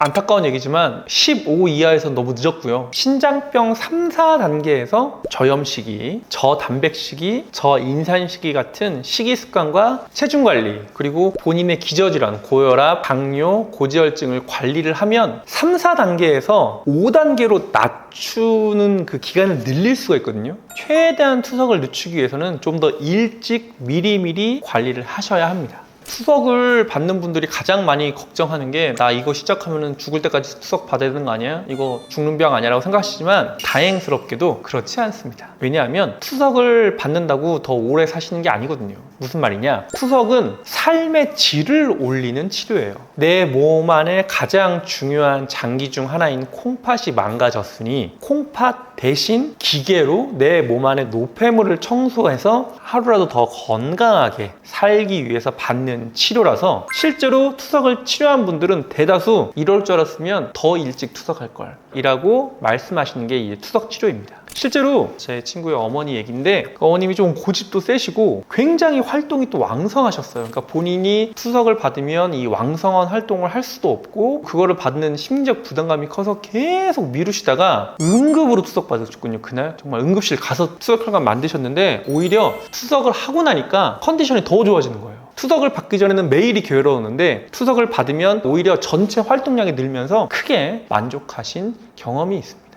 안타까운 얘기지만 15 이하에선 너무 늦었고요. 신장병 3, 4단계에서 저염 시기, 저단백 시기, 저인산 시기 같은 식이 습관과 체중 관리, 그리고 본인의 기저질환, 고혈압, 당뇨, 고지혈증을 관리를 하면 3, 4단계에서 5단계로 낮추는 그 기간을 늘릴 수가 있거든요. 최대한 투석을 늦추기 위해서는 좀 더 일찍 미리미리 관리를 하셔야 합니다. 투석을 받는 분들이 가장 많이 걱정하는 게 나 이거 시작하면 죽을 때까지 투석 받아야 되는 거 아니야? 이거 죽는 병 아니야? 라고 생각하시지만 다행스럽게도 그렇지 않습니다. 왜냐하면 투석을 받는다고 더 오래 사시는 게 아니거든요. 무슨 말이냐? 투석은 삶의 질을 올리는 치료예요. 내 몸 안에 가장 중요한 장기 중 하나인 콩팥이 망가졌으니 콩팥 대신 기계로 내 몸 안에 노폐물을 청소해서 하루라도 더 건강하게 살기 위해서 받는 치료라서 실제로 투석을 치료한 분들은 대다수 이럴 줄 알았으면 더 일찍 투석할 걸 이라고 말씀하시는 게 이 투석 치료입니다. 실제로 제 친구의 어머니 얘기인데 그 어머님이 좀 고집도 세시고 굉장히 활동이 또 왕성하셨어요. 그러니까 본인이 투석을 받으면 이 왕성한 활동을 할 수도 없고 그거를 받는 심리적 부담감이 커서 계속 미루시다가 응급으로 투석 받으셨군요. 그날 정말 응급실 가서 투석혈관 만드셨는데 오히려 투석을 하고 나니까 컨디션이 더 좋아지는 거예요. 투석을 받기 전에는 매일이 괴로웠는데 투석을 받으면 오히려 전체 활동량이 늘면서 크게 만족하신 경험이 있습니다.